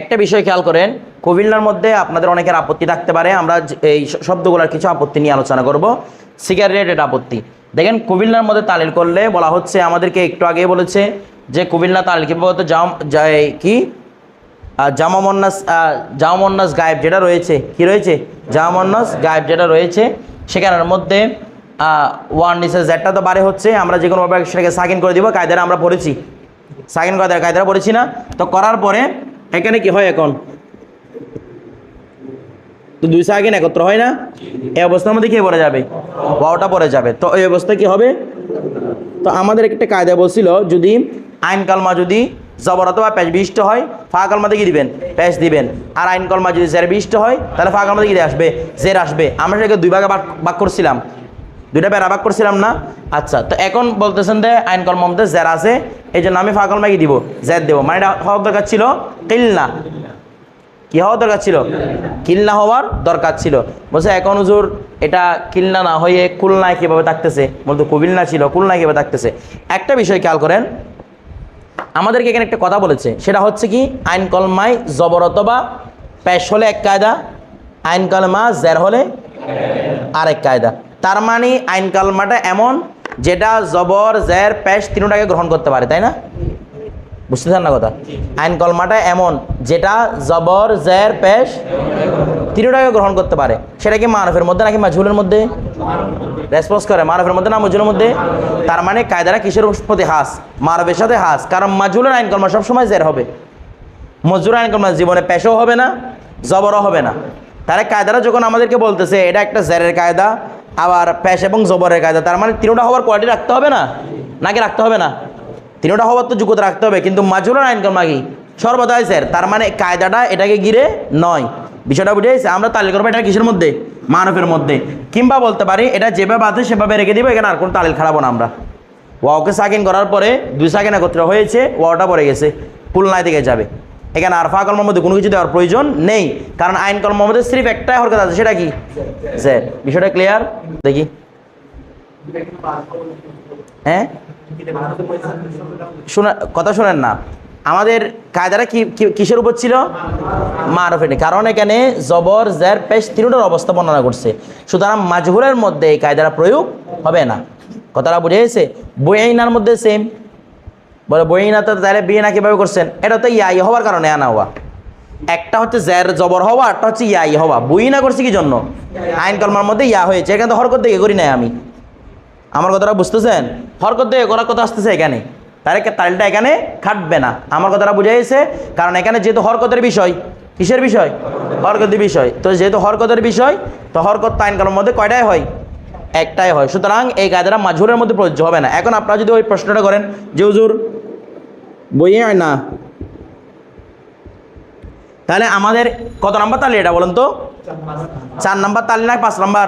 একটা বিষয় খেয়াল করেন কুমিল্লার মধ্যে আপনাদের অনেকের আপত্তি থাকতে পারে, আমরা এই শব্দগুলোর কিছু আপত্তি নিয়ে আলোচনা করব। সিগারেটের আপত্তি। দেখেন কুমিল্লার মধ্যে তালিল করলে বলা হচ্ছে, আমাদেরকে একটু আগে বলেছে যে কুমিল্লা তালিল কি বলতো জাম কি? জামামন্নাস জামামন্নাস গায়েব যেটা রয়েছে, কি রয়েছে? জামামন্নাস গায়েব যেটা রয়েছে, সেখানের মধ্যে ওয়ান নিচে জেডটা তো বারে হচ্ছে, আমরা যে কোনোভাবে সেটাকে সাকিন করে দিব, কায়দারা আমরা পড়েছি। সাকিন কায়দা কায়দারা পড়েছি না। তো করার পরে এখানে কি হয় এখন? তো দুই সাকিন একত্র হয় না? এই অবস্থার মধ্যে কি পড়ে যাবে? ওয়াওটা পড়ে যাবে। তো এই অবস্থা কি হবে? তো আমাদের একটা কায়দা বলছিল, যদি আইন কালমা যদি জবর অথবা প্যাচ বিশিষ্ট হয়, ফা কালমাতে কি দিবেন? প্যাচ দিবেন। আর আইন কলমা যদি জের বিশিষ্ট হয়, তাহলে ফা কালমাতে কি আসবে? জের আসবে। আমরা সেটাকে দুই ভাগে ভাগ করছিলাম। দুইটা প্যারা ভাগ করছিলাম না? আচ্ছা তো এখন বলতেছেন যে আইন মধ্যে জের আছে। এই জন্য আমি ফা কলমা কি দিব জের দেবো। মানে এটা হওয়ার দরকার ছিল কিল্লা কি হওয়ার দরকার ছিল? কিল্লা হওয়ার দরকার ছিল। বলছে, এখন হুজুর, এটা কিল্লা না হয়ে কুলনায় কীভাবে থাকতেছে? বলতো কুবিল্লা ছিল কুলনায় কীভাবে থাকতেছে? একটা বিষয় খেয়াল করেন, আমাদেরকে এখানে একটা কথা বলেছে। সেটা হচ্ছে কি, আইন কলমায় জবরত বা পেশ হলে এক কায়দা, আইন কলমা জের হলে আরেক কায়দা। তার মানে আইন কলমাটা এমন যেটা জবর জের প্যাশ তিনটাকে গ্রহণ করতে পারে, তাই না? বুঝতেছেন না কথা? আইন কলমাটা এমন, যেটা জবর জের পেশ তিনটাকে গ্রহণ করতে পারে। সেটা কি মারফের মধ্যে নাকি মাঝুলের মধ্যে? রেসপন্স করে, মারফের মধ্যে না মজুলের মধ্যে? তার মানে কায়দারা কিসের প্রতি হাস? মারফের সাথে হাস। কারণ মাজহুলের আইন কলমা সবসময় জের হবে। মজুর আইন কলমা জীবনে পেশও হবে না, জবরও হবে না। তাহলে কায়দারা যখন আমাদেরকে বলতেছে, এটা একটা জেরের কায়দা আবার পেশ এবং জবরের কায়দা, তার মানে তিনোটা হওয়ার কোয়ালিটি রাখতে হবে না? নাকি রাখতে হবে না? তিনোটা হওয়ার তো যোগ্যতা রাখতে হবে, কিন্তু মাজুরের আইন কি সর্বদাই স্যার তার মানে কায়দাটা এটাকে ঘিরে নয়। বিষয়টা বুঝে আমরা তালিল করব এটা কিসের মধ্যে? মানবের মধ্যে। কিংবা বলতে পারি, এটা যেভাবে আছে, সেভাবে রেখে দিব, এখানে আর কোনো তালিল খারাপ না আমরা। ওয়াওকে সাকিন করার পরে দুই সাকিন একত্র হয়েছে, ওয়াওটা পড়ে গেছে, পুলনায় দিকে যাবে। এখানে আরফা কলমের মধ্যে কোনো কিছু দেওয়ার প্রয়োজন নেই। কারণ আইন কলমের মধ্যে সিরিফ একটাই হরকত আছে, সেটা কি? জেড বিষয়টা ক্লিয়ার দেখি। হ্যাঁ? কথা শোনেন না। আমাদের কায়দারা কি, কি- কিসের উপর ছিল? মারফেনি কারণ এখানে জবর, জের, পেশ তিনটার অবস্থা বর্ণনা করছে। সুতরাং মাজহুরের মধ্যে এই কায়দারা প্রয়োগ হবে না। কথাটা বুঝে গেছে? বইনার মধ্যে সেম বলে বইনা তো তাহলে বিয়ে না কীভাবে করছেন? এটা তো ইয়াই হওয়ার কারণে আনা হওয়া। একটা হচ্ছে জ্যার জবর হওয়া একটা হচ্ছে ইয়াই হওয়া। বই না করছি কি জন্য? আইন কলমার মধ্যে ইয়া হয়েছে, এখানে তো হরকত দিকে করি নাই আমি। আমার কথাটা বুঝতেছেন? হরকত দিয়ে করার কথা আসতেছে এখানে। তাহলে তালটা এখানে খাটবে না? আমার কথাটা বুঝে গেছে কারণ এখানে যেহেতু হরকতের বিষয়, কিসের বিষয়? হরকতের বিষয়। তো যেহেতু হরকতের বিষয়, তো হরকত আইন কলমের মধ্যে কয়টাই হয়? একটাই হয়। সুতরাং এই কায়দাটা মাঝুরের মধ্যে প্রযোজ্য হবে না। এখন আপনারা যদি ওই প্রশ্নটা করেন, যে হুজুর বইয়ে না? তাহলে আমাদের কত নাম্বার তালি এটা বলুন তো? চার নাম্বার তালিল না পাঁচ নাম্বার?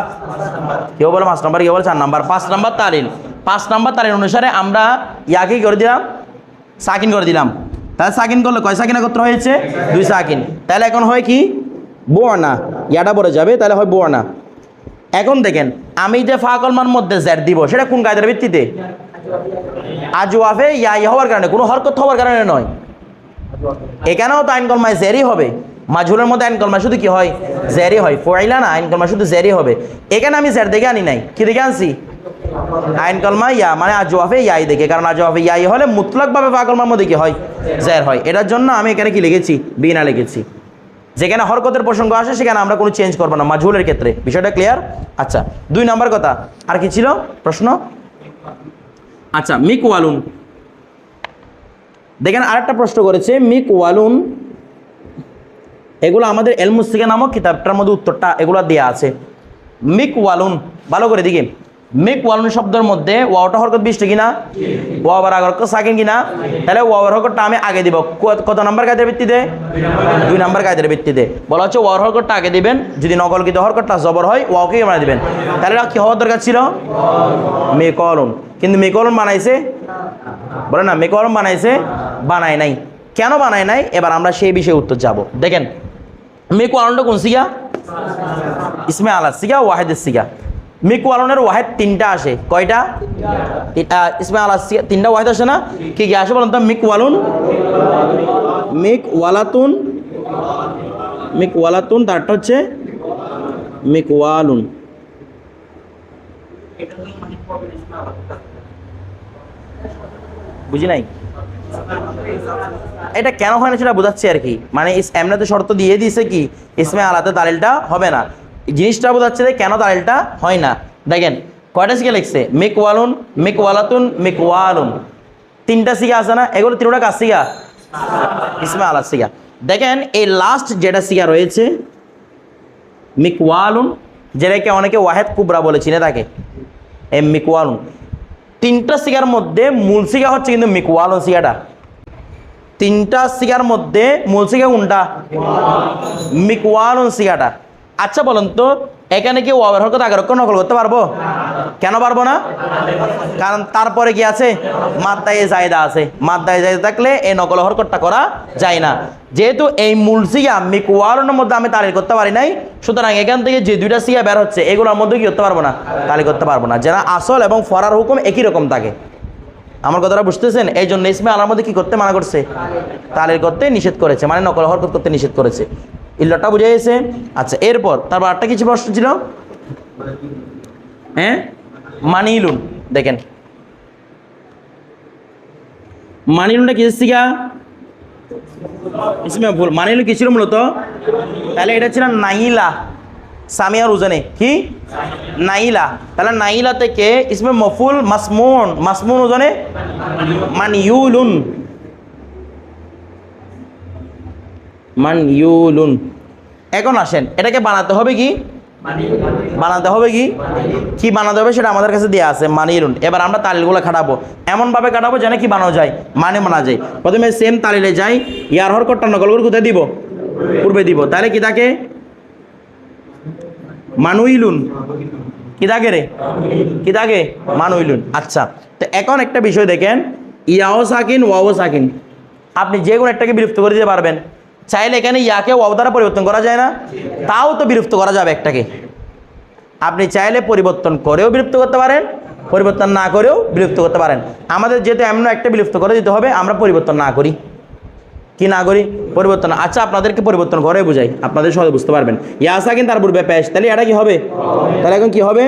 কেউ বলে পাঁচ নাম্বার, কেউ বলে চার নাম্বার। পাঁচ নাম্বার তালিল পাঁচ নাম্বার তালিল অনুসারে আমরা ইয়াকে করে দিলাম? সাকিন করে দিলাম। তাহলে সাকিন করলে কয় সাকিন একত্র হয়েছে? দুই সাকিন। তাহলে এখন হয় কি? বোয়ানা। ইয়াটা পড়ে যাবে, তাহলে হয় বোয়ানা। এখন দেখেন, আমি যে ফাকলমার মধ্যে জ্যাট দিব, সেটা কোন কায়দার ভিত্তিতে? আজওয়াফে ইয়া ইয়া হওয়ার কারণে, কোনো হরকত হওয়ার কারণে নয়। এখানেও তো আইন কলমায় জেরি হবে। মাঝুলের মধ্যে আইন কলমা শুধু কি হয়? জেরি হয়। ফয়লা না, আইন কলমা শুধু জেরি হবে। এখানে আমি জের দেখে আনি নাই। কি দেখে আনছি? আইন কলমা ইয়া মানে আজওয়াফে ইয়াই দেখে। কারণ আজওয়াফে ইয়াই হলে মুতলাকভাবে ফা কলমার মধ্যে কি হয়? জের হয়। এটার জন্য আমি এখানে কি লিখেছি? বিনা লিখেছি। যেখানে হরকতের প্রসঙ্গ আসে, সেখানে আমরা কোনো চেঞ্জ করব না মাঝুলের ক্ষেত্রে। বিষয়টা ক্লিয়ার আচ্ছা দুই নম্বর কথা। আর কি ছিল? প্রশ্ন? আচ্ছা মিক ওয়ালুন দেখেন আর একটা প্রশ্ন করেছে মিক ওয়ালুন এগুলো আমাদের এলমুসিকা নামক কিতাবটার মধ্যে উত্তরটা এগুলো দেওয়া আছে। মিক ওয়ালুন ভালো করে দিকে মিক ওয়ালুন শব্দের মধ্যে ওয়াওটা হরকত বৃষ্টি কিনা? ওয়াবার আগর সাকিন কিনা? তাহলে ওয়াবার হরকতটা আমি আগে দিব। কত- নাম্বার কায়দের ভিত্তিতে? দুই নাম্বার কায়দের ভিত্তিতে। বলা হচ্ছে ওয়ার হরকতটা আগে দিবেন, যদি নকলকৃত হরকতটা জবর হয় ওয়াওকে আমরা দিবেন। তাহলে কি হওয়ার দরকার ছিল? মেকলন কিন্তু মেকলন বানাইছে? বলে না মেকলন বানাইছে, বানায় নাই। কেন বানায় নাই? এবার আমরা সেই বিষয়ে উত্তর যাব। দেখেন, মেকু কোন সিগা ইসমে আলা সিগা ওয়াহেদের সিগা মিকু আলনের ওয়াহেদ তিনটা আসে। কয়টা? তি- ইসমে আলা তিনটা ওয়াহেদ আসে না? কি কি আসে বলুন তো? মিক ওয়ালুন মিক ওয়ালাতুন মিকওয়ালাতুন তারটা হচ্ছে মিকওয়ালুন বুঝি নাই? এটা কেন হয় না সেটা বোঝাচ্ছি আর কি। মানে ইস এমনিতে শর্ত দিয়ে দিয়েছে কি ইসমে আলাদা তালিলটা হবে না। জিনিসটা বোঝাচ্ছে যে কেন তালিলটা হয় না। দেখেন, কয়টা সিগা লিখছে? মিক ওয়ালুন মিক ওয়ালাতুন মিক ওয়ালুন তিনটা সিগা আছে না? এগুলো তিনটা কাজ সিগা ইসমে আলাদ সিগা দেখেন, এই লাস্ট যেটা সিগা রয়েছে মিক ওয়ালুন যেটাকে অনেকে ওয়াহেদ কুবরা বলে, চিনে থাকে? এই মিকওয়ালুন। তিনটা সিগার মধ্যে মূল সিগা হচ্ছে কিন্তু মিকওয়ালুন সিগাটা তিনটা সিগার মধ্যে মূল সিগা কোনটা? মিকওয়ালুন সিগাটা আচ্ছা বলুন তো, এখানে কি ওয়াবের হরকত আগের অক্ষর নকল করতে পারব? কেন পারব না? কারণ তারপরে কি আছে? মাদ্দায় জায়দা আছে। মাদ্দায় জায়দা থাকলে এই নকল হরকতটা করা যায় না। যেহেতু এই মূল সিগা মিকওয়ালুনের মধ্যে আমি তালিল করতে পারি নাই, সুতরাং এখান থেকে যে দুইটা সিগা বের হচ্ছে, এগুলোর মধ্যে কি করতে পারব না? তালিল করতে পারব না। যেন আসল এবং ফরার হুকুম একই রকম থাকে। আমার কথাটা বুঝতেছেন? এই জন্য ইসমে আলার মধ্যে কি করতে মানা করছে? তালের করতে নিষেধ করেছে মানে নকল হরকত করতে নিষেধ করেছে। ইল্লটা বুঝে গেছে আচ্ছা এরপর তারপর আরেকটা কিছু প্রশ্ন ছিল? হ্যাঁ? মানিলুন, দেখেন। মানিলুনটা কিসের সিগা ইসমে ভুল। মানিলুন কি ছিল মূলত? তাহলে এটা ছিল নাইলা। সামিয়ার উজানে। কি? নাইলা। তাহলে নাইলা থেকে ইসমে মফুল মাসমুন। মাসমুন উজানে? মানিউলুন। মান ইউলুন এখন আসেন, এটাকে বানাতে হবে কি? বানাতে হবে কি? কি বানাতে হবে সেটা আমাদের কাছে দেওয়া আছে মানিলুন এবার আমরা তালিলগুলো খাটাবো। এমনভাবে কাটাবো যেন কি বানানো যায় মানে মানা যায়। প্রথমে সেম তালিলে যাই ইয়ার হরকটটা নকল করে কোথায় দিব, পূর্বে দিব। তাহলে কি থাকে মানুইলুন। কি থাকে রে? কি থাকে মানুইলুন। আচ্ছা তো এখন একটা বিষয় দেখেন, ইয়াও সাকিন, ওয়াও সাকিন। আপনি যে কোনো একটাকে বিলুপ্ত করে দিতে পারবেন। চাইলে এখানে ইয়াকে ওয়াও দ্বারা পরিবর্তন করা যায় না, তাও তো বিলুপ্ত করা যাবে একটাকে। আপনি চাইলে পরিবর্তন করেও বিলুপ্ত করতে পারেন, পরিবর্তন না করেও বিলুপ্ত করতে পারেন। আমাদের যেহেতু এমন একটা বিলুপ্ত করে দিতে হবে, আমরা পরিবর্তন না করি। কি না করি পরিবর্তন। আচ্ছা আপনাদেরকে পরিবর্তন ঘরে বোঝাই। আপনাদের সহজে বুঝতে পারবেন। ইয়াসা কিন্তু তার পূর্বে পেশ। তাহলে এটা কি হবে? তাহলে এখন কি হবে?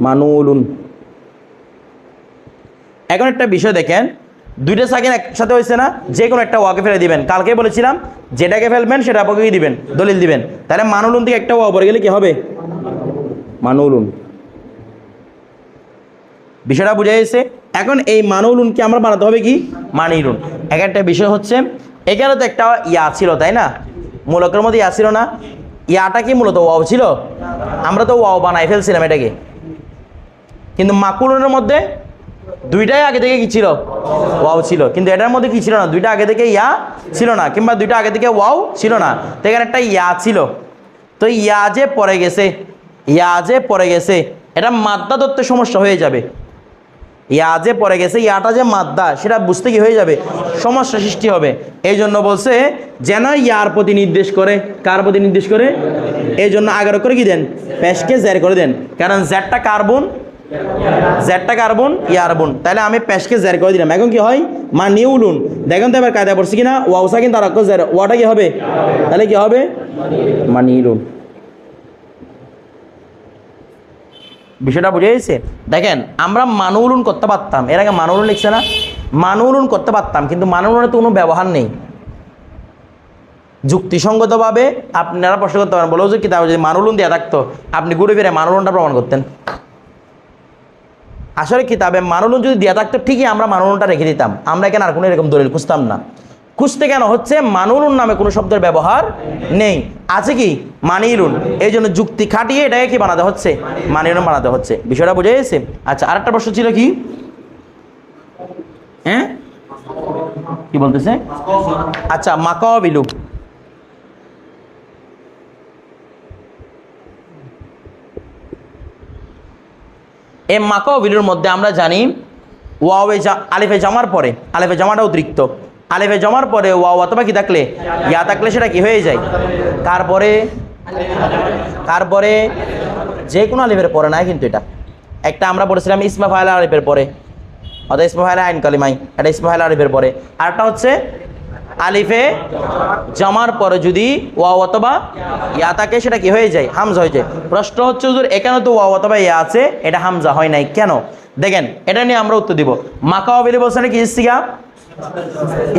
মানুলুন। এখন একটা বিষয় দেখেন। দুইটা সাকিন একসাথে হয়েছে না? যে কোনো একটা ওয়াকে ফেলে দিবেন। কালকে বলেছিলাম, যেটাকে ফেলবেন সেটা আপনাকে দিবেন? দলিল দিবেন। তাহলে মানুলুন থেকে একটা ওয়া পরে গেলে কি হবে? মানুলুন। বিষয়টা বুঝে গেছে এখন এই মানুলুনকে আমরা বানাতে হবে কি? মানিলুন এক একটা বিষয় হচ্ছে, এখানে তো একটা ইয়া ছিল, তাই না? মূলকের মধ্যে ইয়া ছিল না। ইয়াটা কি মূলত ওয়াও ছিল? আমরা তো ওয়াও বানাই ফেলছিলাম এটাকে। কিন্তু মাকুলুনের মধ্যে দুইটাই আগে থেকে কি ছিল? ওয়াও ছিল। কিন্তু এটার মধ্যে কি ছিল না? দুইটা আগে থেকে ইয়া ছিল না, কিংবা দুইটা আগে থেকে ওয়াও ছিল না। তো এখানে একটা ইয়া ছিল। তো ইয়া যে পরে গেছে, ইয়া যে পরে গেছে, এটা মাদ্দা ধরতে সমস্যা হয়ে যাবে। ইয়া যে পড়ে গেছে, ইয়াটা যে মাদ্দা, সেটা বুঝতে কি হয়ে যাবে? সমস্যা সৃষ্টি হবে। এই জন্য বলছে, যেন ইয়ার প্রতি নির্দেশ করে। কার প্রতি নির্দেশ করে? এই জন্য আগারো করে কি দেন? পেশকে জের করে দেন। কারণ জেরটা কার্বন জেডটা কার্বন ইয়ারবন তাহলে আমি পেশকে জের করে দিলাম। এখন কি হয়? মা নিউলুন। দেখেন তো এবার কায়দা পড়ছি কিনা? ওয়াউসা কিন্তু আর জের ওয়াটা কি হবে? তাহলে কি হবে? মা নিউলুন। বিষয়টা বুঝে গেছে? দেখেন, আমরা মানুলুন করতে পারতাম। এর আগে মানুলুন লিখছে না? মানুলুন করতে পারতাম, কিন্তু মানুলুনের তো কোনো ব্যবহার নেই। যুক্তিসঙ্গতভাবে আপনারা প্রশ্ন করতে পারেন। বলো যে কিতাবে যদি মানুলুন দেওয়া থাকতো, আপনি ঘুরে ফিরে মানুলুনটা প্রমাণ করতেন। আসলে কিতাবে মানুলুন যদি দেওয়া থাকতো, ঠিকই আমরা মানুলুনটা রেখে দিতাম। আমরা এখানে আর কোনো এরকম দলিল খুঁজতাম না। খুঁজতে কেন হচ্ছে মানুলুন নামে কোনো শব্দের ব্যবহার নেই। আছে কি? মানিলুন। এই জন্য যুক্তি খাটিয়ে এটাকে কি বানাতে হচ্ছে? মানিলুন বানাতে হচ্ছে। বিষয়টা বুঝে গেছে? আচ্ছা আরেকটা প্রশ্ন ছিল কি? হ্যাঁ? কি বলতেছে? আচ্ছা মাকাও বিলু এই মাকাও বিলুর মধ্যে আমরা জানি ওয়াওয়ে আলিফে জামার পরে। আলিফে জামাটা অতিরিক্ত। আলিফে জমার পরে ওয়াও, অথবা কি থাকলে? ইয়া থাকলে সেটা কি? হয়ে যায়। তারপরে তারপরে যে কোনো আলিফের পরে নাই কিন্তু এটা। একটা আমরা পড়েছিলাম ইসমা ফায়লা আলিফের পরে। অর্থাৎ ইসমা ফায়লা আইন কালিমাই, এটা ইসমা ফায়লা আলিফের পরে। আরেকটা হচ্ছে আলিফে জমার পরে যদি ওয়া অথবা ইয়া থাকে, সেটা কি? হয়ে যায়, হামজা হয়ে যায়। প্রশ্ন হচ্ছে, হুজুর, এখানে তো ওয়া অথবা ইয়া আছে, এটা হামজা হয় নাই কেন? দেখেন, এটা নিয়ে আমরা উত্তর দিব। মাকাবিলি বলছে কি ইস্তিগা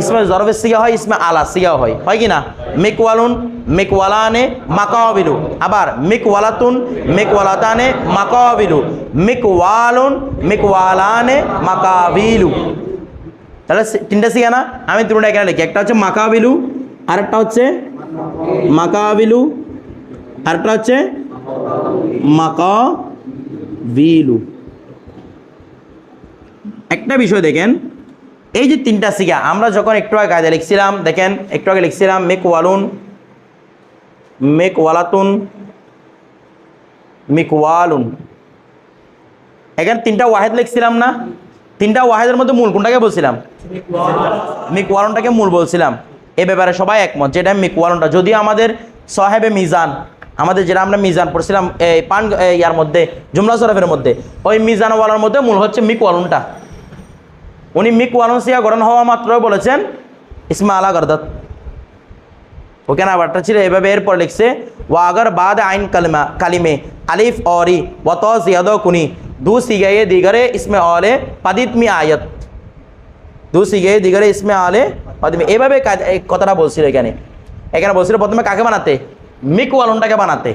ইসমে জরফের সিগা হয়, ইসমে আলা সিগা হয়। হয় কি না? মিকওয়ালুন, মিকওয়ালানে মাকাবিলু আবার মিকওয়ালাতুন, মিকওয়ালাতানে মাকাবিলু মিকওয়ালুন, মিকওয়ালানে মাকাবিলু। তাহলে তিনটা সিগা না? আমি তিনটা এখানে লিখি। একটা হচ্ছে মাকাবিলু, আরেকটা হচ্ছে মাকাবিলু, আরেকটা হচ্ছে মাকাবিলু। একটা বিষয় দেখেন। এই যে তিনটা সিগা আমরা যখন একটু আগে কায়দা লিখছিলাম, দেখেন, একটু আগে লিখছিলাম, মেক ওয়ালুন, মেক ওয়ালাতুন, মিক ওয়ালুন। এখানে তিনটা ওয়াহেদ লিখছিলাম না? তিনটা ওয়াহেদের মধ্যে মূল কোনটাকে বলছিলাম? মিক ওয়ালনটাকে মূল বলছিলাম। এ ব্যাপারে সবাই একমত যেটা মিক ওয়ালনটা। যদিও আমাদের সাহেবে মিজান, আমাদের যেটা আমরা মিজান পড়ছিলাম, এই পান ইয়ার মধ্যে, জুমলা সরফের মধ্যে, ওই মিজান ওয়ালার মধ্যে মূল হচ্ছে মিক ওয়ালনটা। উনি মিক ওয়ালনসিয়া গঠন হওয়া মাত্র বলেছেন ইসমা আলা গর্দত। ওকে না বার্তা ছিল? এভাবে এরপর লিখছে, ওয়াগর বাদ আইন কালিমা, কালিমে আলিফ, অরি ওত জিয়াদ কুনি দু সিগাইয়ে দিগরে ইসমে অলে পাদিতমি আয়ত। দু সিগাইয়ে দিগরে ইসমে অলে পাদিমি এভাবে কথাটা বলছিল এখানে। এখানে বলছিল প্রথমে কাকে বানাতে? মিক ওয়ালনটাকে বানাতে।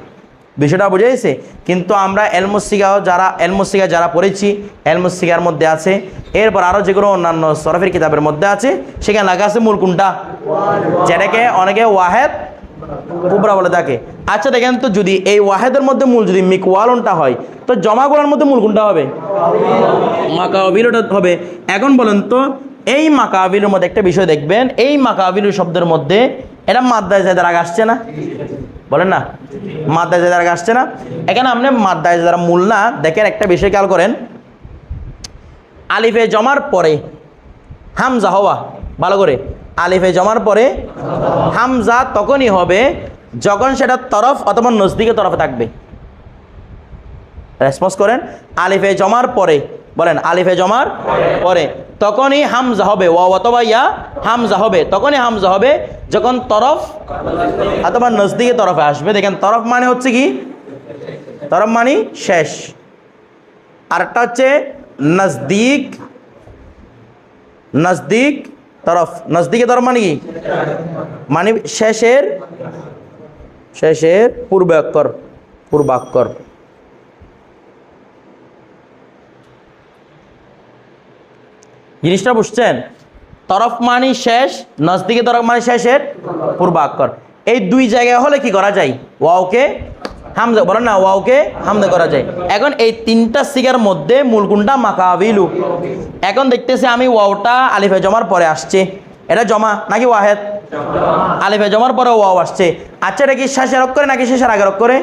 বিষয়টা বুঝে গেছে। কিন্তু আমরা এলমুসিগাও যারা, এলমুসিগা যারা পড়েছি, এলমুসিগার মধ্যে আছে, এরপর আরও যেগুলো অন্যান্য সরফের কিতাবের মধ্যে আছে, সেখানে লাগা আছে মূল কোনটা? যেটাকে অনেকে ওয়াহেদ কুবরা বলে থাকে। আচ্ছা দেখেন তো, যদি এই ওয়াহেদের মধ্যে মূল যদি মিক ওয়ালনটা হয়, তো জমাগুলোর মধ্যে মূল কোনটা হবে? মাকাবিল ওটা হবে। এখন বলেন তো, এই মাকাবিলের মধ্যে একটা বিষয় দেখবেন, এই মাকাবিল শব্দের মধ্যে এটা মাদ্দায় জায়দার আগে আসছে না? বলেন না? মাদ্দায় আগে আসছে না? এখানে আপনি মাদ্দায় জায়দার মূল না, দেখেন একটা বিষয় খেয়াল করেন। আলিফে জমার পরে হামজা হওয়া, ভালো করে। আলিফে জমার পরে হামজা তখনই হবে যখন সেটা তরফ অথবা নজদিকে তরফে থাকবে। রেসপন্স করেন, আলিফে জমার পরে, বলেন, আলিফে জমার পরে। তখনই হামজা হবে ও অথবা ইয়া হামজা হবে। তখনই হামজা হবে যখন তরফ অথবা নজদিকে তরফে আসবে। দেখেন তরফ মানে হচ্ছে কি? তরফ মানে শেষ। আরেকটা হচ্ছে নজদিক নজদিক তরফ। নজদিকে তরফ মানে কি? মানে শেষের শেষের পূর্বাক্ষর পূর্বাক্ষর। জিনিসটা বুঝছেন? তরফ মানি শেষ নজদিকে তরফ মানে শেষের পূর্বাক্ষর। এই দুই জায়গায় হলে কি করা যায়? ওয়াওকে হামজা বলেন না ওয়াওকে হামজা করা যায়। এখন এই তিনটা সিগার মধ্যে মূল কোনটা মাকাবিলু। এখন দেখতেছি আমি ওয়াওটা আলিফে জমার পরে আসছে। এটা জমা নাকি ওয়াহেদ? আলিফে জমার পরে ওয়াও আসছে। আচ্ছা এটা কি শেষের অক্ষরে নাকি শেষের আগের অক্ষরে?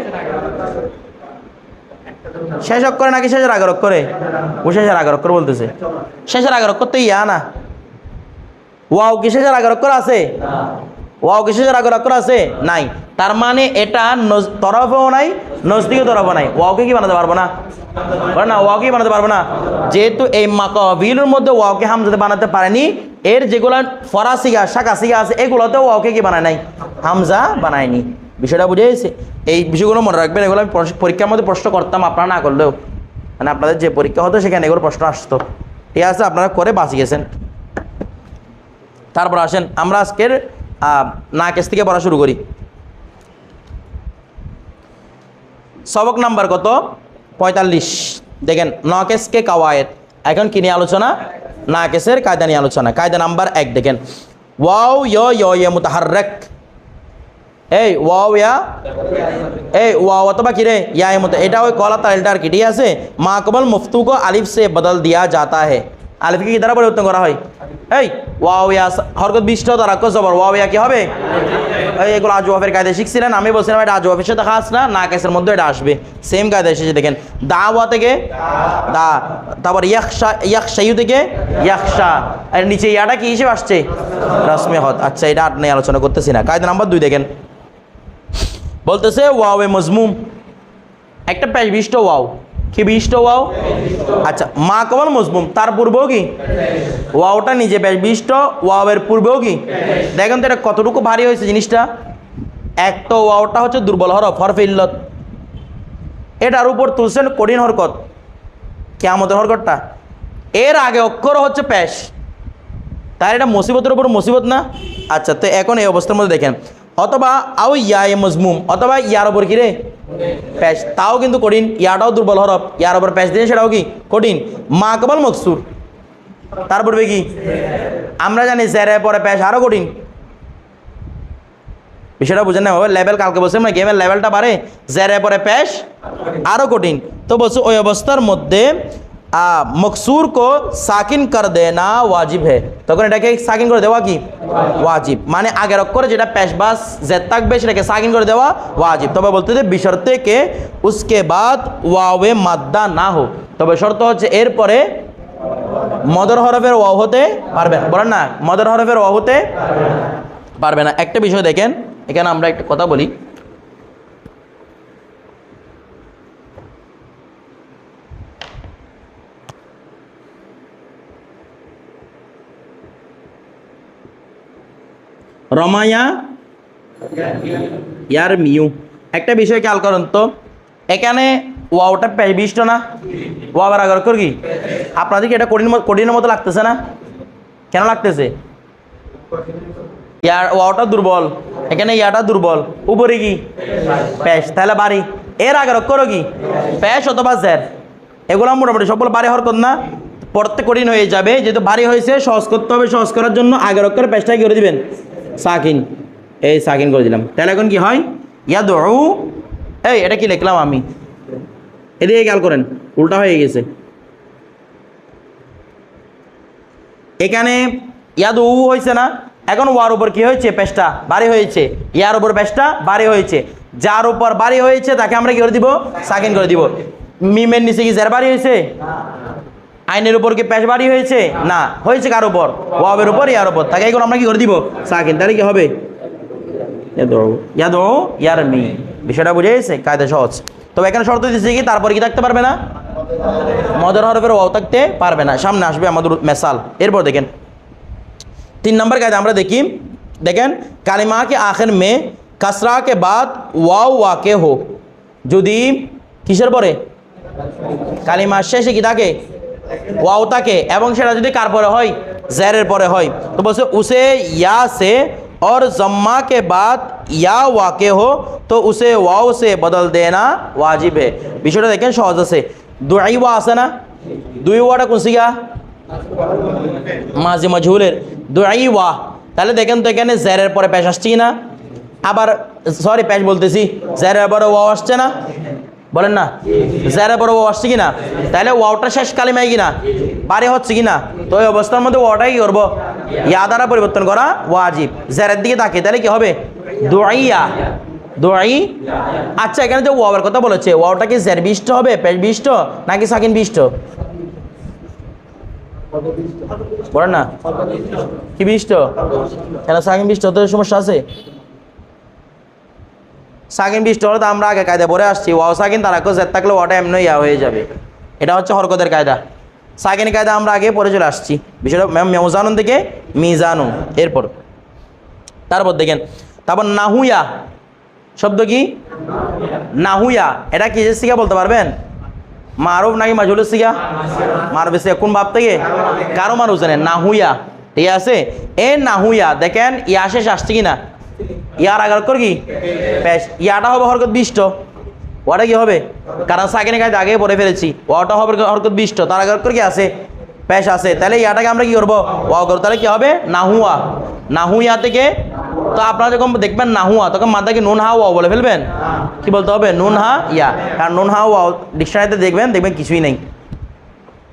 শেষ অক্ষরে নাকি শেষের আগের অক্ষরে ও শেষের আগের অক্ষর বলতেছে। শেষের আগের অক্ষর তো ইয়া না? ওয়াও কি শেষের আগের অক্ষর আছে? ওয়াও কি শেষের আগের অক্ষর আছে? নাই। তার মানে এটা তরফেও নাই নজদিকে তরফও নাই। ওয়াওকে কি বানাতে পারব না? বলে না ওয়াওকে বানাতে পারব না। যেহেতু এই মাকাবিলের মধ্যে ওয়াওকে হামজাতে বানাতে পারেনি, এর যেগুলো ফরাসিগা শাকাসিগা আছে এগুলোতে ওয়াওকে কি বানায় নাই? হামজা বানায়নি। বিষয়টা বুঝে গেছে? এই বিষয়গুলো মনে রাখবেন, এগুলো আমি পরীক্ষার মধ্যে প্রশ্ন করতাম, আপনারা না করলেও। মানে আপনাদের যে পরীক্ষা হতো, সেখানে এগুলো প্রশ্ন আসতো। ঠিক আছে, আপনারা করে বাঁচি গেছেন। তারপর আসেন, আমরা আজকের নাকেশ থেকে পড়া শুরু করি। সবক নাম্বার কত? পঁয়তাল্লিশ। দেখেন নকেশকে কাওয়ায়েত? এখন কি নিয়ে আলোচনা? নাকেশের কায়দা নিয়ে আলোচনা। কায়দা নাম্বার এক, দেখেন। ওয়াও ইয় ইয় মুতাহাররেক। এই ওয়াও ইয়া, এই ওয়াও অথবা কি রে? ইয়া মতো এটা ওই কলা তালটা আর কি, ঠিক আছে? মা কবল মুফতু কো আলিফ সে বদল দিয়া যাতা হে। আলিফকে কি দ্বারা পরিবর্তন করা হয়? এই ওয়াও ইয়া হরকত বিষ্ট কো জবর। ওয়াও ইয়া কি হবে? এগুলো আজওয়াফের কায়দা শিখছিলেন আমি বলছিলাম এটা আজওয়াফের সাথে খাস না না কেসের মধ্যে এটা আসবে। সেম কায়দা এসেছে দেখেন। দা ওয়া থেকে দা, তারপর ইয়াকশা ইয়াকশাইউ থেকে ইয়াকশা আর নিচে ইয়াটা কি হিসেবে আসছে? রসমে হত আচ্ছা এটা আর নিয়ে আলোচনা করতেছি না। কায়দা নাম্বার দুই, দেখেন। বলতেছে, ওয়াও এ মজমুম। একটা পেশবিষ্ট ওয়াও। কি বিষ্ট ওয়াও? আচ্ছা মা কবল মজমুম। তার পূর্বেও কি? ওয়াওটা নিজে পেশ বিষ্ট ওয়াওয়ের পূর্বেও কি? দেখেন তো এটা কতটুকু ভারী হয়েছে জিনিসটা। এক তো ওয়াওটা হচ্ছে দুর্বল হরফ হরফ ইল্লত। এটার উপর তুলছেন কঠিন হরকত। কেয়ামতের হরকতটা। এর আগে অক্ষর হচ্ছে পেশ। তার এটা মুসিবতের উপর মুসিবত না? আচ্ছা তো এখন এই অবস্থার মধ্যে দেখেন। অথবা আও ইয়া এ মজমুম, অথবা ইয়ার ওপর কি রে প্যাচ তাও কিন্তু কঠিন। ইয়াটাও দুর্বল হরফ ইয়ার ওপর প্যাচ দিয়ে সেটাও কি? কঠিন। মা কবল মকসুর তারপরে কি? আমরা জানি জেরে পরে প্যাচ আরও কঠিন। বিষয়টা বুঝেন না লেভেল কালকে বসে মানে গেমের লেভেলটা বাড়ে জেরে পরে প্যাশ আরও কঠিন। তো বলছে ওই অবস্থার মধ্যে মকসুর কো সাকিন কর দেনা ওয়াজিব হে তখন এটাকে সাকিন করে দেওয়া কি ওয়াজিব মানে আগের অক্ষরে যেটা পেশ বাস জেদ থাকবে সেটাকে সাকিন করে দেওয়া ওয়াজিব তবে বলতে যে বিশর্তে কে উসকে বাদ ওয়াওয়ে মাদ্দা না হো তবে শর্ত হচ্ছে এরপরে মদর হরফের ওয়াও হতে পারবে না বলেন না মদর হরফের ওয়াও হতে পারবে না একটা বিষয় দেখেন এখানে আমরা একটা কথা বলি রমায়া ইয়ার মিউ একটা বিষয় খেয়াল করুন তো, এখানে ওয়াওটা বিষ্ট না। ওয়া বারাগর কর কি? আপনাদের কি এটা কঠিন কঠিনের মতো লাগতেছে না? কেন লাগতেছে? ইয়ার ওয়াওটা দুর্বল, এখানে ইয়াটা দুর্বল। উপরে কি? প্যাশ তাহলে বাড়ি। এর আগের অক্ষর কি? প্যাশ অথবা জের। এগুলো মোটামুটি সবগুলো বাড়ি হরকত না? প্রত্যেক কঠিন হয়ে যাবে। যেহেতু বাড়ি হয়েছে, সহজ করতে হবে সহজ করার জন্য আগের অক্ষরের প্যাশটা কি করে দিবেন। সাকিন। এই সাকিন করে দিলাম। তাহলে এখন কি হয়? ইয়াদ এই, এটা কি লিখলাম আমি? এদিকে খেয়াল করেন, উল্টা হয়ে গেছে। এখানে ইয়াদ উ হয়েছে না, এখন ওয়ার উপর কি হয়েছে? পেস্টা বাড়ি হয়েছে। ইয়ার উপর পেস্টা বাড়ি হয়েছে। যার উপর বাড়ি হয়েছে, তাকে আমরা কি করে দিব? সাকিন করে দিব। মিমের নিচে কি জের বাড়ি হয়েছে? আইনের উপর কি প্যাচ বাড়ি হয়েছে? না। হয়েছে কার উপর? ওয়াবের উপর ইয়ার উপর। তাকে এখন আমরা কি করে দিব? সাকিন। তাহলে কি হবে? ইয়ার মি বিষয়টা বুঝে গেছে? কায়দা সহজ। তবে এখানে শর্ত দিচ্ছে কি? তারপরে কি থাকতে পারবে না? মদর হরফের ওয়াও থাকতে পারবে না। সামনে আসবে আমাদের মেসাল। এরপর দেখেন। তিন নম্বর কায়দা আমরা দেখি। দেখেন, কালিমা কে আখের মে, কাসরা কে বাদ, ওয়াও ওয়াকে হো। যদি কিসের পরে? কালিমার শেষে কি থাকে? ওয়াও থাকে এবং সেটা যদি কার পরে হয় জেরের পরে হয় তো বলছে উসে ইয়া সে और जम्मा के बाद या वाक़े हो तो उसे वाओ से बदल देना वाजिब है বিষয়টা দেখেন সহজ আছে দুই ওয়া আছে না দুই ওয়াটা কোন সিগা মাঝে মজহুলের দুই ওয়া তাহলে দেখেন তো এখানে জেরের পরে পেশ আসছে কি না আবার সরি পেশ বলতেছি জেরের পরে ওয়াও আসছে না বলেন না? জেরের পরে ওয়াও আসছে কি না তাহলে ওয়াওটা শেষ কালিমাই কি না বাড়ি হচ্ছে কি না তো ওই অবস্থার মধ্যে ওয়াটাই কি করব? ইয়া দ্বারা পরিবর্তন করা ওয়াজিব। জেরের দিকে তাকে তাহলে কি হবে? দুইয়া। দুই আচ্ছা এখানে যে ওয়াওয়ের কথা বলেছে ওয়াওটা কি জের বিষ্ট হবে? পেট বিষ্ট? নাকি সাকিন বিষ্ট? বলেন না? কি বিষ্ট? কেন সাকিন বিষ্ট? হতে সমস্যা আছে? সাকিন বিষ্ট হলে তো আমরা আগে কায়দা পরে আসছি। ওয়াও, সাকিন তারা জেদ থাকলে ওয়াটা এমনি ইয়া হয়ে যাবে। এটা হচ্ছে হরকতের কায়দা। সাকিন কায়দা আমরা আগে পরে চলে আসছি। বিষয়টা মেমজানুন থেকে মিজানুন। এরপর, তারপর দেখেন, তারপর নাহুয়া। শব্দ কি? নাহুয়া। এটা কি সিগা বলতে পারবেন? মারুফ নাকি মাজুলের সিগা? মারুফ সিগা। কোন ভাব থেকে? কারও মানুষ জানে। নাহুয়া। ঠিক আছে? এ নাহুয়া, দেখেন, ইয়া শেষ আসছে কি না ইয়ার আগার কর কি? পেশ। ইয়াটা হবে হরকত বিষ্ট। ওটা কি হবে? কারণ সাকিনে কাজ আগে পরে ফেলেছি। ওটা হবে হরকত বিষ্ট। তার আগার কর কি আছে? পেশ আছে। তাহলে ইয়াটাকে আমরা কি করব? ওয়া করব। তাহলে কি হবে? নাহুয়া। নাহুয়া থেকে তো আপনারা যখন দেখবেন নাহুয়া, তখন মাদাকে নুন, হা ওয়া বলে ফেলবেন। কি বলতে হবে? নুন, হা, ইয়া। কারণ নুন, হা ওয়া ডিকশনারিতে দেখবেন দেখবেন কিছুই নেই।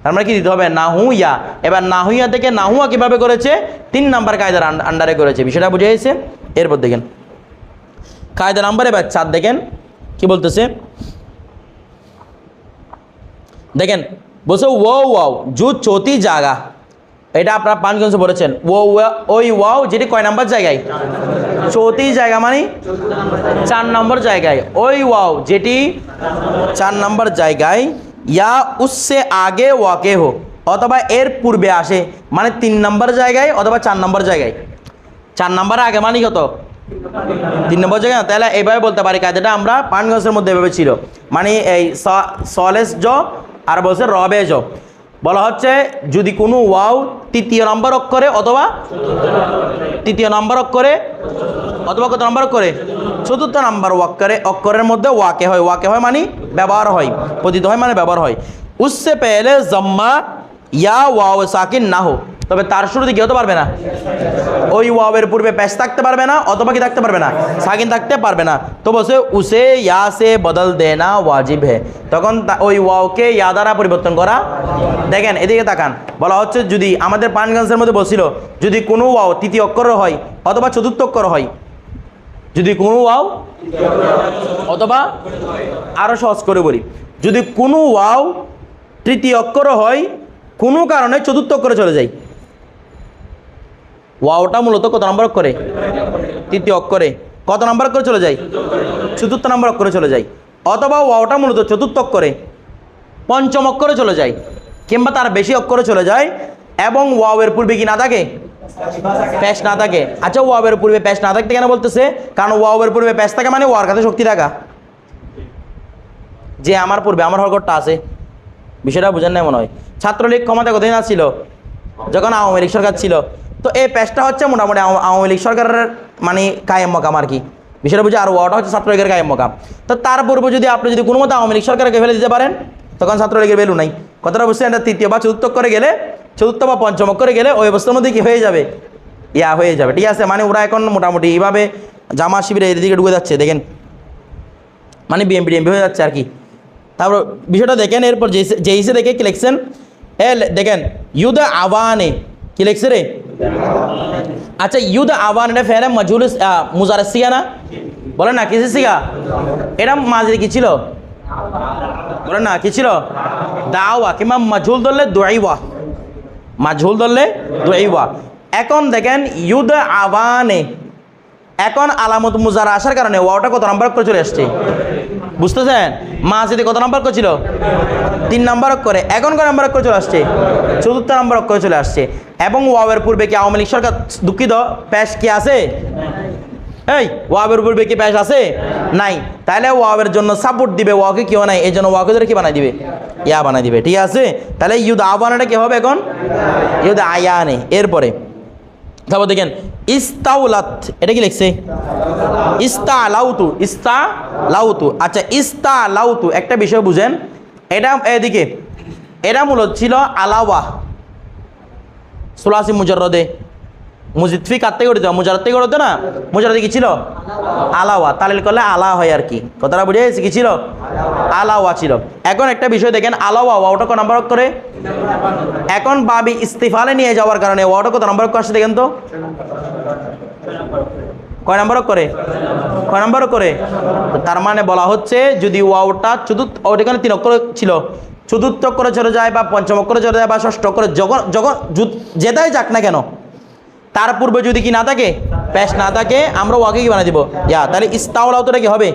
তার মানে কি দিতে হবে? নাহু ইয়া এবার নাহুইয়া থেকে নাহুয়া কীভাবে করেছে? তিন নাম্বার কায়দার আন্ড- আন্ডারে করেছে। বিষয়টা বুঝে গেছে? এরপর দেখেন। কায়দা নাম্বার এবার চার দেখেন, কি বলতেছে? দেখেন, বলছে ও ওয়াও জু চৌতি জায়গা এটা আপনারা পাঁচগঞ্জে বলেছেন ও ওই ওয়াও, যেটি কয় নাম্বার জায়গায়? চৌতি জায়গা মানে? চার নম্বর জায়গায়। ওই ওয়াও, যেটি চার নম্বর জায়গায়, ইয়া উসসে আগে ওয়াকে হো, অথবা এর পূর্বে আসে। মানে তিন নম্বর জায়গায়, অথবা চার নম্বর জায়গায়। চার নম্বর আগে মানে কত তিন নম্বর জায়গায় তাহলে এইভাবে বলতে পারি কাজটা আমরা পানগঞ্জের মধ্যে এভাবে ছিল। মানে এই সলেস জ, আর বলছে রবে জ। বলা হচ্ছে যদি কোনো ওয়াও তৃতীয় নম্বর অক্ষরে অথবা তৃতীয় নম্বর অক্ষরে অথবা কত নম্বর অক্ষরে? চতুর্থ নম্বর অক্ষরে, অক্ষরের মধ্যে ওয়াকে হয়। ওয়াকে হয় মানে ব্যবহার হয়, পতিত হয় মানে ব্যবহার হয়। উসসে পেলে জম্মা ইয়া ওয়াও সাকিন না হো তবে তার শুরুতে কি হতে পারবে না। ওই ওয়াওয়ের পূর্বে প্যাস থাকতে পারবে না, অথবা কি থাকতে পারবে না? সাকিন থাকতে পারবে না। তো বসে উসে ইয়া সে বদল দেনা ওয়াজিব হে। তখন ওই ওয়াওকে ইয়া দ্বারা পরিবর্তন করা। দেখেন, এদিকে তাকান। বলা হচ্ছে যদি আমাদের পানগঞ্জের মধ্যে বসছিল যদি কোনো ওয়াও তৃতীয় অক্ষর হয়, অথবা চতুর্থ অক্ষর হয়, যদি কোনো ওয়াও অথবা আরও সহজ করে বলি, যদি কোনো ওয়াও তৃতীয় অক্ষর হয়, কোনো কারণে চতুর্থ অক্ষরে চলে যায়। ওয়াওটা মূলত কত নম্বর অক্ষরে? তৃতীয় অক্ষরে। কত নম্বর অক্ষরে চলে যায়? চতুর্থ নম্বর অক্ষরে চলে যায়। অথবা ওয়াওটা মূলত চতুর্থ অক্ষরে। পঞ্চম অক্ষরে চলে যায়। কিংবা তার বেশি অক্ষরে চলে যায় এবং ওয়াওয়ের পূর্বে কি না থাকে? প্যাশ না থাকে। আচ্ছা ওয়াওয়ের পূর্বে প্যাশ না থাকতে কেন বলতেছে? কারণ ওয়াওয়ের পূর্বে প্যাশ থাকে মানে ওয়ার কাছে শক্তি থাকা। যে আমার পূর্বে, আমার হরকটটা আছে। বিষয়টা বুঝেন না মনে হয়। ছাত্রলীগ ক্ষমতা কোথায় না ছিল? যখন আওয়ামী লীগ সরকার ছিল। তো এই প্যাচটা হচ্ছে মোটামুটি আওয়া- আওয়ামী লীগ সরকারের মানে কায়েম মকাম আর কি। বিষয়টা বুঝে আর ওয়াটা হচ্ছে ছাত্রলীগের কায়েম মকাম। তো তার পূর্বে যদি আপনি যদি কোনো মতো আওয়ামী লীগ সরকারকে ফেলে দিতে পারেন, তখন ছাত্রলীগের ভ্যালু নাই। কথাটা বুঝছেন? এটা তৃতীয় বা চতুর্থ করে গেলে, চতুর্থ বা পঞ্চম করে গেলে ওই অবস্থার মধ্যে কি হয়ে যাবে? ইয়া হয়ে যাবে। ঠিক আছে? মানে ওরা এখন মোটামুটি এইভাবে জামা শিবিরে এদিকে ঢুকে যাচ্ছে, দেখেন। মানে বিএমপি ডিএমপি হয়ে যাচ্ছে আর কি। তারপর বিষয়টা দেখেন, এরপর হিসে দেখে কি লিখছেন? এ দেখেন, ইউদ আওয়ানে কি লিখছে রে আচ্ছা ইউদ আওয়ান এটা ফেরে মজহুল মুজার সিগা না বলেন না কিসে সিগা এটা মাঝে কি ছিল বলেন না কি ছিল দাওয়া কিংবা মজহুল ধরলে দোয়াইওয়া মাঝুল ধরলে দোয়াইওয়া এখন দেখেন ইউদ আওয়ানে এখন আলামত মুজারা আসার কারণে ওয়াওটা কত নাম্বার করে চলে আসছে বুঝতেছেন? মাঝিতে কত নাম্বার করে ছিল? তিন নাম্বার করে এখন কয় নাম্বার করে চলে আসছে? চতুর্থ নাম্বার করে চলে আসছে। এবং ওয়াবের পূর্বে কি আওয়ামী লীগ সরকার দুঃখিত? প্যাশ কি আছে? এই ওয়াবের পূর্বে কি প্যাশ আছে? নাই। তাহলে ওয়াবের জন্য সাপোর্ট দিবে ওয়াকে কেউ নাই এই জন্য ওয়াকে ধরে কি বানাই দিবে? ইয়া বানাই দিবে। ঠিক আছে? তাহলে ইউদ আহ্বানটা কি হবে এখন? ইউদ আয়ানে এরপরে তারপর দেখেন, ইস্তাউলাত, এটা কি লিখছে? ইস্তা লাউতু ইস্তা লাউতু আচ্ছা ইস্তা লাউতু একটা বিষয় বুঝেন। এটা, এদিকে, এটা মূলত ছিল আলাওয়া সুলাসি মুজরদে মুজিদফি কার থেকে উঠতে মুজারত থেকে না? মুজারতে কি ছিল? আলাওয়া। তালিল করলে আলা হয় আর কি। কথাটা বুঝে গেছি? কি ছিল? আলাওয়া ছিল। এখন একটা বিষয় দেখেন, আলাওয়া ওটা কত নাম্বার করে এখন বাবি ইস্তিফালে নিয়ে যাওয়ার কারণে ওটা কত নাম্বার আসছে দেখেন তো? কয় নাম্বার করে কয় নাম্বার করে তার মানে বলা হচ্ছে, যদি ওয়াওটা চতুর্থ, ওটা এখানে তিন অক্ষর ছিল। চতুর্থ অক্ষরে চলে যায় বা পঞ্চম অক্ষরে চলে যায় বা ষষ্ঠ অক্ষরে, যখন যখন যেটাই যাক না কেন তার পূর্বে যদি কি না থাকে? প্যাশ না থাকে, আমরা ওয়াকে কি বানা দিব? ইয়া, তাহলে ইস্তাওলাউতটা কি হবে?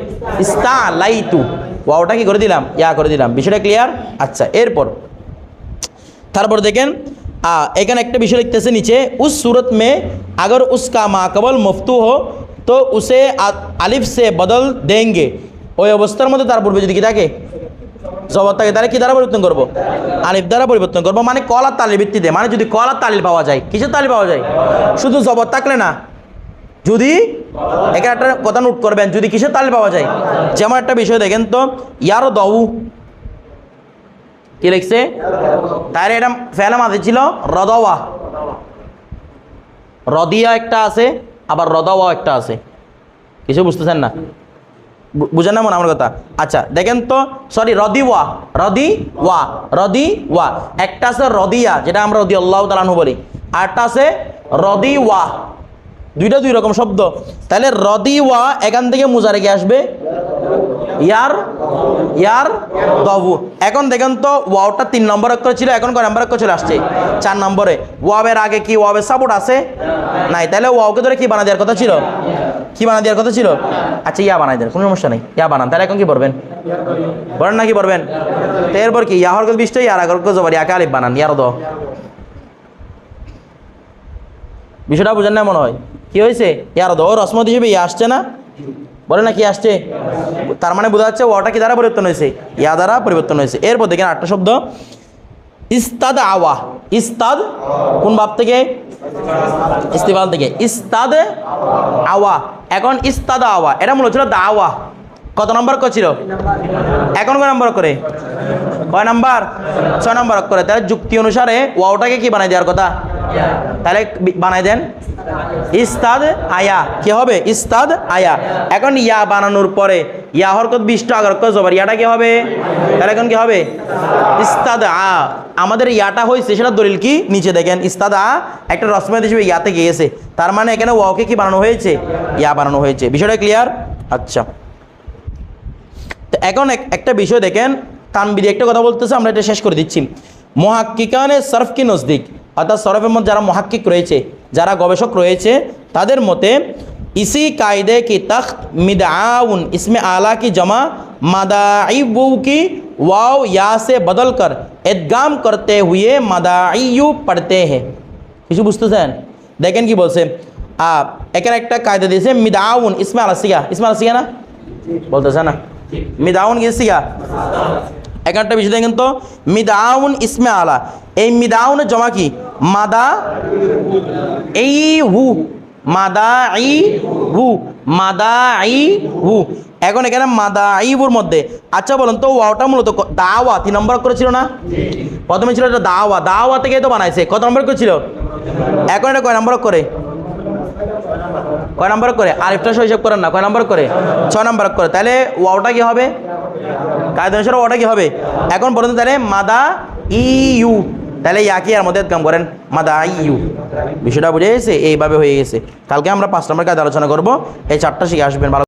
ইস্তা লাইতু ওয়াওটা কি করে দিলাম? ইয়া করে দিলাম। বিষয়টা ক্লিয়ার আচ্ছা এরপর। তারপর দেখেন এখানে একটা বিষয় লিখতেছে নিচে, উস সুরত মে আগর উসকা মাকবল মুফতু হো, তো উসে আলিফ সে বদল দেঙ্গে। ওই অবস্থার মধ্যে তার পূর্বে যদি কি থাকে? জবর থাকে, তাহলে কি দ্বারা পরিবর্তন করব? আলিফ দ্বারা পরিবর্তন করব মানে কল আর তালির ভিত্তিতে মানে যদি কল আর তালিল পাওয়া যায়, কিসের তালিল পাওয়া যায়? শুধু জবর থাকলে না, যদি এখানে একটা কথা নোট করবেন, যদি কিসের তালিল পাওয়া যায়? যেমন একটা বিষয় দেখেন তো ইয়ারও দউ, কি লিখছে? তাহলে এটা ফেলা মাঝে ছিল, রদওয়া। রদিয়া একটা আছে, আবার রদওয়া একটা আছে। কিছু বুঝতেছেন না? বুঝেন না মনে আমার কথা? আচ্ছা দেখেন তো সরি রদি ওয়া রদি ওয়া রদি ওয়া একটা আছে রদিয়া, যেটা আমরা রদি আল্লাহ তালানহু বলি। আরটা আছে রদি ওয়া দুইটা দুই রকম শব্দ। তাহলে রদি ওয়া এখান থেকে মুজারে গিয়ে আসবে? ইয়ার ইয়ার দবু। এখন দেখেন তো, ওয়াওটা তিন নম্বর অক্ষর ছিল, এখন কয় নম্বর অক্ষর চলে আসছে? চার নম্বরে। ওয়াবের আগে কি ওয়াবের সাপোর্ট আছে? নাই। তাহলে ওয়াওকে ধরে কি বানা দেওয়ার কথা ছিল? কি বানা দেওয়ার কথা ছিল? আচ্ছা ইয়া বানাই দেন, কোনো সমস্যা নেই। ইয়া বানান, তাহলে এখন কি পড়বেন? বলেন না কি পড়বেন? তো এরপর কি, ইয়া হরকত বিশটা ইয়ার আগর জবর, ইয়াকে আলিফ বানান ইয়ার দ। বিষয়টা বুঝেন না মনে হয়? কি হয়েছে? ইয়ার দ, রসমত হিসেবে ইয়া আসছে না? বলে না কি আসছে? তার মানে বোঝা যাচ্ছে ওটা কি দ্বারা পরিবর্তন হয়েছে? ইয়া দ্বারা পরিবর্তন হয়েছে। এরপর দেখেন আটটা শব্দ। ইস্তাদ আওয়া ইস্তাদ কোন বাপ থেকে? ইস্তিফাল থেকে। ইস্তাদ আওয়া এখন ইস্তাদ আওয়া এটা মূলত ছিল দাওয়া। কত নম্বর ছিল? এখন কয় নম্বর করে কয় নম্বর? ছয় নম্বর করে তাহলে যুক্তি অনুসারে ওয়াওটাকে কি বানাই দেওয়ার কথা? তাহলে বি- বানাই দেন। ইস্তাদ আয়া। কি হবে? ইস্তাদ আয়া। এখন ইয়া বানানোর পরে ইয়া হরকত বিষ্ট আগরকত জবর। ইয়াটা কি হবে? তাহলে এখন কি হবে? ইস্তাদ আ। আমাদের ইয়াটা হয়েছে সেটা দলিল কি? নিচে দেখেন, ইস্তাদ আ একটা রসমেদ হিসেবে ইয়াতে গিয়েছে। তার মানে এখানে ওয়াওকে কি বানানো হয়েছে? ইয়া বানানো হয়েছে। বিষয়টা ক্লিয়ার আচ্ছা। তো এখন এক- একটা বিষয় দেখেন তানবিদি একটা কথা বলতেছে, আমরা এটা শেষ করে দিচ্ছি। মহাক্কিকানে সরফকি নজদিক। অর্থাৎ সরফের মধ্যে যারা মহাক্কিক রয়েছে, যারা গবেষক রয়েছে, তাদের মতে ইসি কায়দে কি তখত মিদ আউন ইসমে আলা কি জমা মাদাইবু की वाव या से बदल कर एदगाम करते हुए ইউ পড়তে হে। কিছু বুঝতেছেন দেখেন কি বলছে। আপ এখানে একটা কায়দা দিয়েছে মিদাউন ইসমে আলাসিয়া ইসমে আলাসিয়া না? বলতেছে না। মিদাউন কি সিয়া এখানটা বিষয় দেখেন তো। মিদাউন ইসমে আলা। এই মিদাউনের জমা কি? মাদা এই হু। মাদা ই হু। মাদা ই হু। এখন এখানে মাদা ইবুর মধ্যে। আচ্ছা বলুন তো, ওয়াওটা মূলত দাওয়া, তিন নম্বর করেছিল না? প্রথমে ছিল এটা দাওয়া। দাওয়া থেকে তো বানাইছে। কত নম্বর করেছিল এখন এটা কয় নম্বর করে? কয় নম্বর করে? আরেকটা হিসাব করেন না। কয় নম্বর করে? ছয় নম্বর করে। তাহলে ওয়াওটা কি হবে? কায়দা অনুসারে ওয়াটা কি হবে? এখন বলুন তাহলে মাদা ইউ। তাহলে ইয়াকে আর মধ্যে কাম করেন? মাদা ইউ। বিষয়টা বুঝে গেছে? এইভাবে হয়ে গেছে। কালকে আমরা পাঁচ নম্বর কাজ আলোচনা করব। এই চারটা শিখে আসবেন।